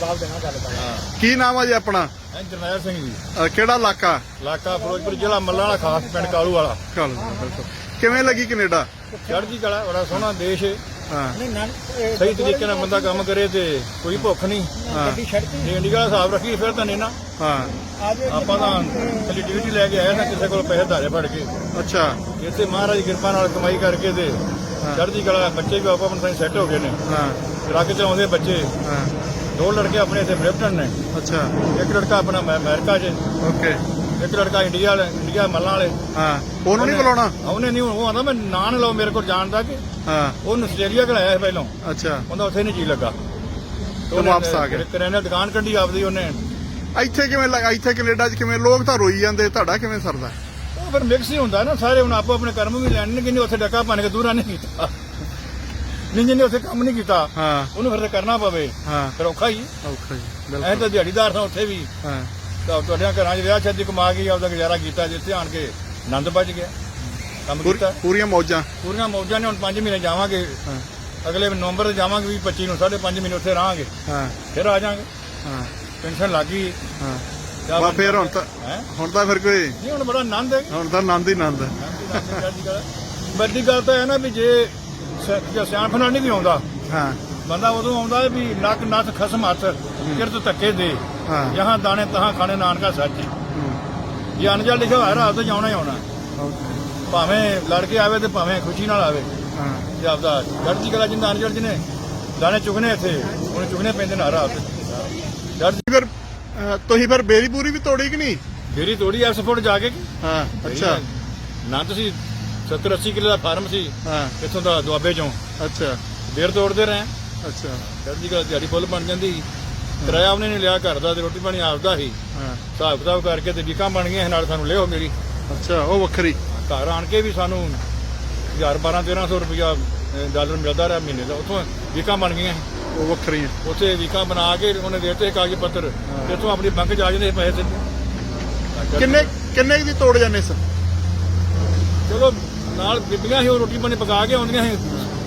ਜਵਾਬ ਦੇਣਾ ਗੱਲ ਦਾ ਹਾਂ। ਕੀ ਨਾਮ ਆ ਜੀ ਆਪਣਾ? ਜਰਨੈਲ ਸਿੰਘ ਜੀ। ਕਿਹੜਾ ਇਲਾਕਾ? ਇਲਾਕਾ ਫਿਰੋਜ਼ਪੁਰ ਜ਼ਿਲ੍ਹਾ ਮੱਲਾਂ ਵਾਲਾ ਖਾਸ ਪਿੰਡ ਕਾਲੂ ਵਾਲਾ। ਚੱਲ ਕਿਵੇਂ ਲੱਗੀ ਕੈਨੇਡਾ? ਚੜ੍ਹਦੀ ਕਲਾ ਬੜਾ ਸੋਹਣਾ ਦੇਸ਼ ਹੈ ਹਾਂ। ਨਹੀਂ ਨਾ ਇਹ ਸਹੀ ਤਰੀਕੇ ਨਾਲ ਬੰਦਾ ਕੰਮ ਕਰੇ ਤੇ ਕੋਈ ਭੁੱਖ ਨਹੀਂ। ਗੱਡੀ ਛੱਡਤੀ। ਜੇ ਇੰਡੀਆ ਦਾ ਹਿਸਾਬ ਰੱਖੀ ਫਿਰ ਤਾਂ ਨਹੀਂ ਨਾ। ਹਾਂ। ਆਪਾਂ ਤਾਂ ਕੱਲੀ ਡਿਊਟੀ ਲੈ ਕੇ ਆਏ ਤਾਂ ਕਿਸੇ ਕੋਲ ਪੈਸੇ ਧਾਰੇ ਫੜ ਕੇ। ਅੱਛਾ। ਇੱਥੇ ਮਹਾਰਾਜ ਦੀ ਕਿਰਪਾ ਨਾਲ ਕਮਾਈ ਕਰਕੇ ਤੇ ਚੜ੍ਹਦੀ ਕਲਾ ਬੱਚੇ ਵੀ ਆਪੋ ਆਪਣੇ ਸੈੱਟ ਹੋ ਗਏ ਨੇ। ਹਾਂ। ਟਰੱਕ ਚਲਾਉਂਦੇ ਬੱਚੇ। ਹਾਂ। ਦੋ ਲੜਕੇ ਆਪਣੇ ਇੱਥੇ ਬ੍ਰਿਪਟਨ ਨੇ। ਅੱਛਾ। ਇੱਕ ਲੜਕਾ ਆਪਣਾ ਅਮੈ- ਅਮਰੀਕਾ 'ਚ। ਓਕੇ। ਇੱਕ ਲੜਕਾ ਇੰਡੀਆ ਵਾਲਾ ਇੰਡੀਆ ਮੱਲਾਂ ਵਾਲੇ। ਹਾਂ। ਉਹਨੂੰ ਨਹੀਂ ਬੁਲਾਉਣਾ? ਉਹਨੇ ਨਹੀਂ ਉਹ ਆਂਦਾ ਮੈਂ ਨਾਂ ਨਾ ਲਓ ਮੇਰੇ ਕੋਲ ਜਾਣਦਾ ਕਿ? ਹਾਂ। ਉਹਨੂੰ ਆਸਟ੍ਰੇਲੀਆ ਘਲਾਇਆ ਸੀ ਪਹਿਲਾਂ। ਅੱਛਾ। ਉਹਦਾ ਉੱਥੇ ਨਹੀਂ ਜੀ ਲੱਗਾ। ਤੇ ਵਾਪਸ ਆ ਗਿਆ। ਕਰਿਆਨੇ ਦੁਕਾਨ ਕੱਢੀ ਆਪਦੀ ਉਹਨੇ। ਇੱਥੇ ਕਿਵੇਂ ਲੱਗ- ਇੱਥੇ ਕੈਨੇਡਾ 'ਚ ਕਿਵੇਂ ਲੋਕ ਤਾਂ ਰੋਈ ਜਾਂਦੇ ਤੁਹਾਡਾ ਕਿਵੇਂ ਸਰਦਾ? ਉਹ ਫਿਰ ਮਿਕਸ ਹੀ ਹੁੰਦਾ ਨਾ ਸਾਰੇ ਹੁਣ ਆਪੋ ਆਪਣੇ ਕਰਮ ਵੀ ਲੈਣ ਕਿ ਨਹੀਂ ਉੱਥੇ ਡੱਕਾ ਪਾਣ ਕੇ ਦੂਰਾ ਨਹੀਂ ਕੀਤਾ। ਨਹੀਂ ਜਿਹਨੇ ਉੱਥੇ ਕੰਮ ਨਹੀਂ ਕੀਤਾ। ਹਾਂ। ਉਹਨੂੰ ਫਿਰ ਤਾਂ ਕਰਨਾ ਪਵੇ। ਹਾਂ। ਫਿਰ ਔਖਾ ਹੀ। ਔਖਾ ਜੀ ਐ ਬਿਲਕੁਲ ਤਾਂ ਦਿਹਾੜੀਦਾਰ ਸਾਂ ਉੱਥੇ ਵੀ। ਹਾਂ। ਤਾਂ ਤੁਹਾਡਿਆਂ ਘਰਾਂ 'ਚ ਵਿਆਹ ਸ਼ਾਦੀ ਕਮਾ ਕੇ ਆਪਦਾ ਗੁਜ਼ਾਰਾ ਕੀਤਾ ਜਿੱਥੇ ਆਣ ਕੇ ਆਨੰਦ ਬਚ ਗਿਆ। ਕੰਮ ਕੀਤਾ। ਪੂਰੀਆਂ ਮੌਜਾਂ। ਪੂਰੀਆਂ ਮੌਜਾਂ ਨੇ ਹੁਣ 5 ਮਹੀਨੇ ਜਾਵਾਂਗੇ। ਹਾਂ। ਅਗਲੇ ਨਵੰਬਰ ਤੇ ਜਾਵਾਂਗੇ ਵੀ 25 ਨੂੰ ਸਾਢੇ ਪੰਜ ਮਹੀਨੇ ਉੱਥੇ ਰਹਾਂਗੇ। ਹਾਂ। ਫਿਰ ਆ ਜਾਾਂਗੇ। ਹਾਂ। ਪੈਨਸ਼ਨ ਲੱਗ ਗਈ। ਹਾਂ। ਬਾ ਫੇਰ ਹੁਣ ਤਾਂ ਹੈ? ਹੁਣ ਤਾਂ ਫਿਰ ਕੋਈ ਨਹੀਂ ਹੁਣ ਬੜਾ ਆਨੰਦ ਹੈ। ਹੁਣ ਤਾਂ ਆਨੰਦ ਹੀ ਆਨੰਦ ਹੈ। ਵੱਡੀ ਗੱਲ ਤਾਂ ਇਹ ਨਾ ਵੀ ਜੇ ਸ- ਨਾਲ ਨਹੀਂ ਵੀ ਆਉਂਦਾ। ਹਾਂ। ਬੰਦਾ ਉਦੋਂ ਆਉਂਦਾ ਹੈ ਵੀ ਨੱਕ ਨੱਥ ਖਸਮ ਹੱਥ ਕਿਰਤ ਧੱਕੇ ਦੇ। ਹਾਂ। ਜਹਾਂ ਦਾਣੇ ਤਹਾਂ ਖਾਣੇ ਨਾਨਕਾ ਸੱਚ। ਹੂੰ, ਜੇ ਅਨਜਲ ਲਿਖਿਆ ਹੋਇਆ ਰਾਤ ਤੇ ਜਾਣਾ ਹੀ ਆਉਣਾ। ਭਾਵੇਂ ਲੜ ਕੇ ਆਵੇ ਤੇ ਭਾਵੇਂ ਖੁਸ਼ੀ ਨਾਲ ਆਵੇ। ਹਾਂ। ਜੇ ਆਪਦਾ ਚੜ੍ਹਦੀ ਕਲਾ ਜਿੰਦਾ ਅਨਜਲ ਜਿਹਨੇ ਦਾਣੇ ਚੁਗਨੇ ਇੱਥੇ ਉਹਨੇ ਚੁਗਨੇ ਪੈਂਦੇ ਨੇ ਰਾਤ ਚੜ੍ਹਦੀ ਫਿਰ ਅ, ਤੁਸੀਂ ਫਿਰ ਬੇਰੀ ਪੂਰੀ ਵੀ ਤੋੜੀ ਕਿ ਨਹੀਂ? ਫੇਰੀ ਤੋੜੀ ਐਸ ਫੁੱਟ ਜਾ ਕੇ? ਹਾਂ ਅੱਛਾ। ਨਾ ਤੁਸੀਂ 70 80 ਕਿਲੋ ਦਾ ਫਾਰਮ ਸੀ। ਹਾਂ। ਇੱਥੋਂ ਦਾ ਦੁਆਬੇ ਚੋਂ। ਅੱਛਾ। ਦੇਰ ਤੋੜਦੇ ਰਹੇ। ਅੱਛਾ। ਚੜ੍ਹਦੀ ਕਲਾ ਦਿਹਾੜੀ ਫੁੱਲ ਬਣ ਜਾਂਦੀ ਸੀ। ਕਿਰਾਇਆ ਉਹਨੇ ਨਹੀਂ ਲਿਆ ਘਰ ਦਾ ਤੇ ਰੋਟੀ ਪਾਣੀ ਆਪਦਾ ਹੀ ਹਾਂ। ਹਿਸਾਬ ਕਿਤਾਬ ਕਰਕੇ ਤੇ ਵਿਕਾਂ ਬਣ ਗਈਆਂ ਨਾਲ ਸਾਨੂੰ ਲਿਓ ਮੇਰੀ। ਅੱਛਾ ਉਹ ਵੱਖਰੀ। ਘਰ ਆਣ ਕੇ ਵੀ ਸਾਨੂੰ 1000 12 1300 ਰੁਪਇਆ ਅਹ, ਡਾਲਰ ਮਿਲਦਾ ਰਿਹਾ ਮਹੀਨੇ ਦਾ। ਉੱਥੋਂ ਵਿਕਾਂ ਬਣ ਗਈਆਂ। ਉਹ ਵੱਖਰੀ ਹੈ ਉੱਥੇ ਵਿਕਾਂ ਬਣਾ ਕੇ ਉਹਨੇ ਦੇਤੇ ਕਾਗਜ਼ ਪੱਤਰ। ਤੇ ਇੱਥੋਂ ਆਪਣੀ ਬੈਂਕ ਆ ਜਾਂਦੇ ਸੀ ਪੈਸੇ। ਤੇ ਕਿੰਨੇ ਕਿੰਨੇ ਕੁ ਦੀ ਤੋੜ ਜਾਂਦੇ ਸਰ ਚਲੋ ਨਾਲ ਬੀਬੀਆਂ ਸੀ ਉਹ ਰੋਟੀ ਪਾਣੀ ਪਕਾ ਕੇ ਆਉਂਦੀਆਂ ਸੀ।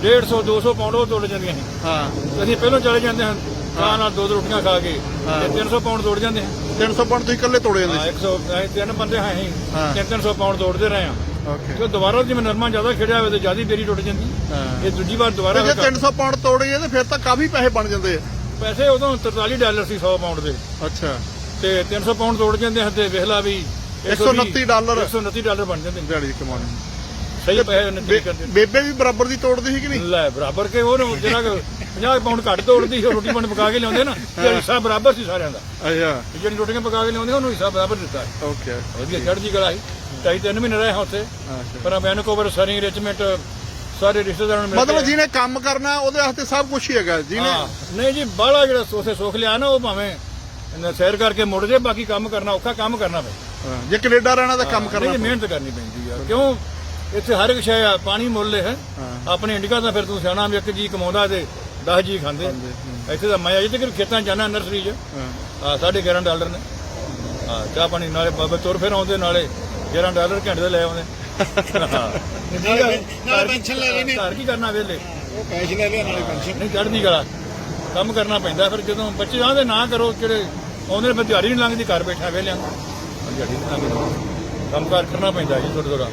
150 200 ਪਾਉਂਡ ਉਹ ਤੋੜ ਜਾਂਦੀਆਂ ਸੀ। ਹਾਂ। ਤੇ ਅਸੀਂ ਪਹਿਲਾਂ ਚਲੇ ਜਾਂਦੇ ਹਾਂ ਚਾਹ ਨਾਲ ਦੋ ਦੋ ਰੋਟੀਆਂ ਖਾ ਕੇ। ਹਾਂ। ਤੇ 300 ਪਾਉਂਡ ਤੋੜ ਜਾਂਦੇ ਹਾਂ। 300 ਪੌਂਡ ਤੁਸੀਂ ਇਕੱਲੇ ਤੋੜੇ ਹਾਂ ਜਾਂਦੇ 100 ਅਸੀਂ ਤਿੰਨ ਬੰਦੇ ਹਾਂ ਅਸੀਂ। ਹਾਂ। 300 ਪਾਉਂਡ ਤੋੜਦੇ ਰਹੇ ਹਾਂ। ਓਕੇ ਜੋ ਦੁਬਾਰਾ ਜਿਵੇਂ ਨਰਮਾ ਜ਼ਿਆਦਾ ਖਿੜਿਆ ਹੋਵੇ ਤੇ ਜ਼ਿਆਦਾ ਬੇਰੀ ਟੁੱਟ ਜਾਂਦੀ। ਹਾਂ। ਇਹ ਦੂਜੀ ਵਾਰ ਦੁਬਾਰਾ ਤੇ ਜੇ ਹੋਇਆ। 300 ਪੌਂਡ ਤੋੜੀਏ ਤੇ ਫਿਰ ਤਾਂ ਕਾਫੀ ਪੈਸੇ ਬਣ ਜਾਂਦੇ ਆ। ਪੈਸੇ ਉਦੋਂ 43 ਡਾਲਰ ਸੀ 100 ਪਾਉਂਡ ਦੇ। ਅੱਛਾ। ਤੇ 300 ਪਾਉਂਡ ਤੋੜ ਜਾਂਦੇ ਹਨ ਤੇ ਵੇਖ ਲਾ ਵੀ 129 ਡਾਲਰ। 129 ਡਾਲਰ ਬਣ ਜਾਂਦੇ ਨੇ। ਦਿਹਾੜੀ ਕਮਾਉਣੀ। ਸਹੀ ਪੈਸੇ ਨਤੀ ਬੇ- ਕਰਦੇ ਬੇਬੇ ਵੀ ਬਰਾਬਰ ਦੀ ਤੋੜਦੀ ਸੀ ਕਿ ਨਹੀਂ? ਲੈ ਬਰਾਬਰ ਕੇ ਉਹ ਜਿਹੜਾ ਕਿ 50 ਪਾਉਂਡ ਘੱਟ ਤੋੜਦੀ ਸੀ ਉਹ ਰੋਟੀ ਪਾਣੀ ਪਕਾ ਕੇ ਲਿਆਉਂਦੇ ਨਾ ਤੇ ਹਿੱਸਾ ਬਰਾਬਰ ਸੀ ਸਾਰਿਆਂ ਦਾ। ਅੱਛਾ। ਜਿਹੜੀ ਰੋਟੀਆਂ ਪਕਾ ਕੇ ਲਿਆਉਂਦੇ ਉਹਨੂੰ ਹਿੱਸਾ ਬਰਾਬਰ ਦਿੱਤਾ ਓਕੇ ਵਧੀਆ ਚੜ੍ਹਦੀ ਕਲਾ ਸੀ। ਢਾਈ ਤਿੰਨ ਮਹੀਨੇ ਰਹੇ ਹਾਂ ਉੱਥੇ। ਪਰ ਵੈਨਕੂਵਰ ਸਰੀ ਰਿਚਮੈਂਟ ਸਾਰੇ ਰਿਸ਼ਤੇਦਾਰਾਂ ਨੂੰ ਮਤਲਬ ਜਿਹਨੇ ਕੰਮ ਕਰਨਾ ਉਹਦੇ ਵਾਸਤੇ ਸਭ ਕੁਝ ਹੀ ਹੈਗਾ। ਜਿਹਨੇ ਨਹੀਂ ਜੀ ਬਾਹਲਾ ਜਿਹੜਾ ਉਥੇ ਸੁੱਖ ਲਿਆ ਨਾ ਉਹ ਭਾਵੇਂ ਇਹਨਾਂ ਸੈਰ ਕਰਕੇ ਮੁੜ ਜੇ ਬਾਕੀ ਕੰਮ ਕਰਨਾ ਔਖਾ ਕੰਮ ਕਰਨਾ ਪਏ। ਹਾਂ, ਜੇ ਕੈਨੇਡਾ ਰਹਿਣਾ ਤਾਂ ਕੰਮ ਕਰਨਾ ਨਹੀਂ ਮਿਹਨਤ ਕਰਨੀ ਪੈਂਦੀ ਆ। ਕਿਉਂ? ਇੱਥੇ ਹਰ ਇੱਕ ਸ਼ੈ ਆ ਪਾਣੀ ਮੁੱਲ ਹੈ। ਹਾਂ। ਆਪਣੇ ਇੰਡੀਕਾ ਦਾ ਫਿਰ ਤੂੰ ਸਿਆਣਾ ਵੀ ਇੱਕ ਜੀ ਕਮਾਉਂਦਾ ਤੇ 10 ਜੀ ਖਾਂਦੇ। ਇੱਥੇ ਤਾਂ ਮੈਂ ਅਜੇ ਤੱਕ ਖੇਤਾਂ ਜਾਣਾ ਨਰਸਰੀ 'ਚ। ਹਾਂ। ਆ 11.5 ਡਾਲਰ ਨੇ। ਆ ਚਾਹ ਪਾਣੀ ਨਾਲੇ ਬਾਬੇ ਤੁਰ ਫਿਰ ਆਉਂਦੇ ਨਾਲੇ 11 ਡਾਲਰ ਘੰਟੇ ਦੇ ਲੈ ਆਉਂਦੇ। ਨਾਲ ਪੈਨਸ਼ਨ ਲੈ ਲੈਣੇ। ਘਰ ਕੀ ਕਰਨਾ ਵੇਲੇ ਉਹ ਪੈਸੇ ਲੈ ਲਿਆ ਨਾਲੇ ਪੈਨਸ਼ਨ। ਨਹੀਂ ਚੜ੍ਹਦੀ ਗਲਾ ਕੰਮ ਕਰਨਾ ਪੈਂਦਾ ਫਿਰ ਜਦੋਂ ਬੱਚੇ ਆਂਦੇ ਨਾ ਕਰੋ ਜਿਹੜੇ ਆਉਂਦੇ ਨੇ ਫਿਰ ਦਿਹਾੜੀ ਨਹੀਂ ਲੰਘਦੀ ਘਰ ਬੈਠਾ ਵੇਲਿਆਂ ਦਿਹਾੜੀ ਨਹੀਂ ਲੰਘਦੀ। ਕੰਮ ਕਾਰ ਕਰਨਾ ਪੈਂਦਾ ਜੀ ਥੋੜਾ ਥੋੜਾ